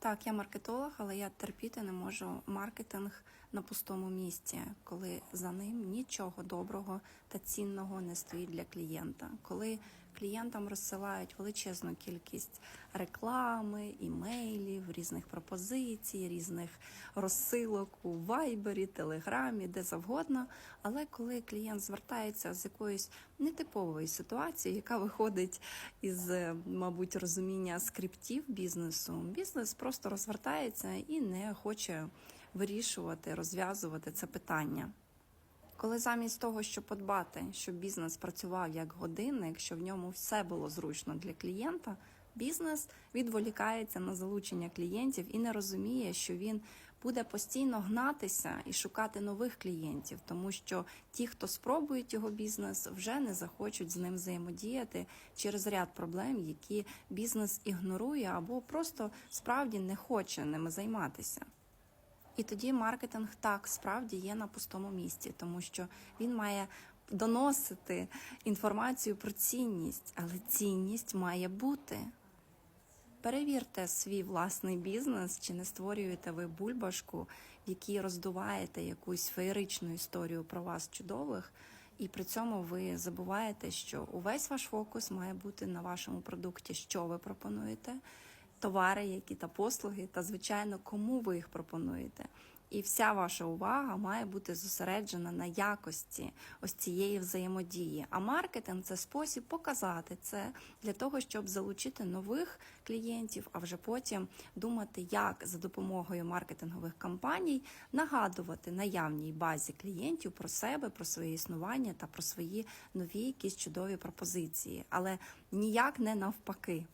Так, я маркетолог, але я терпіти не можу маркетинг на пустому місці, коли за ним нічого доброго та цінного не стоїть для клієнта. Коли клієнтам розсилають величезну кількість реклами, імейлів, різних пропозицій, різних розсилок у Вайбері, Телеграмі, де завгодно. Але коли клієнт звертається з якоюсь нетипової ситуації, яка виходить із, е, мабуть, розуміння скриптів бізнесу, бізнес просто розвертається і не хоче вирішувати, розв'язувати це питання. Коли замість того, щоб подбати, щоб бізнес працював як годинник, щоб в ньому все було зручно для клієнта, бізнес відволікається на залучення клієнтів і не розуміє, що він буде постійно гнатися і шукати нових клієнтів, тому що ті, хто спробують його бізнес, вже не захочуть з ним взаємодіяти через ряд проблем, які бізнес ігнорує або просто справді не хоче ними займатися. І тоді маркетинг так справді є на пустому місці, тому що він має доносити інформацію про цінність, але цінність має бути. Перевірте свій власний бізнес, чи не створюєте ви бульбашку, в якій роздуваєте якусь феєричну історію про вас чудових, і при цьому ви забуваєте, що увесь ваш фокус має бути на вашому продукті, що ви пропонуєте, товари, які та послуги, та звичайно, кому ви їх пропонуєте. І вся ваша увага має бути зосереджена на якості ось цієї взаємодії. А маркетинг це спосіб показати це для того, щоб залучити нових клієнтів, а вже потім думати, як за допомогою маркетингових кампаній нагадувати наявній базі клієнтів про себе, про своє існування та про свої нові якісь чудові пропозиції, але ніяк не навпаки.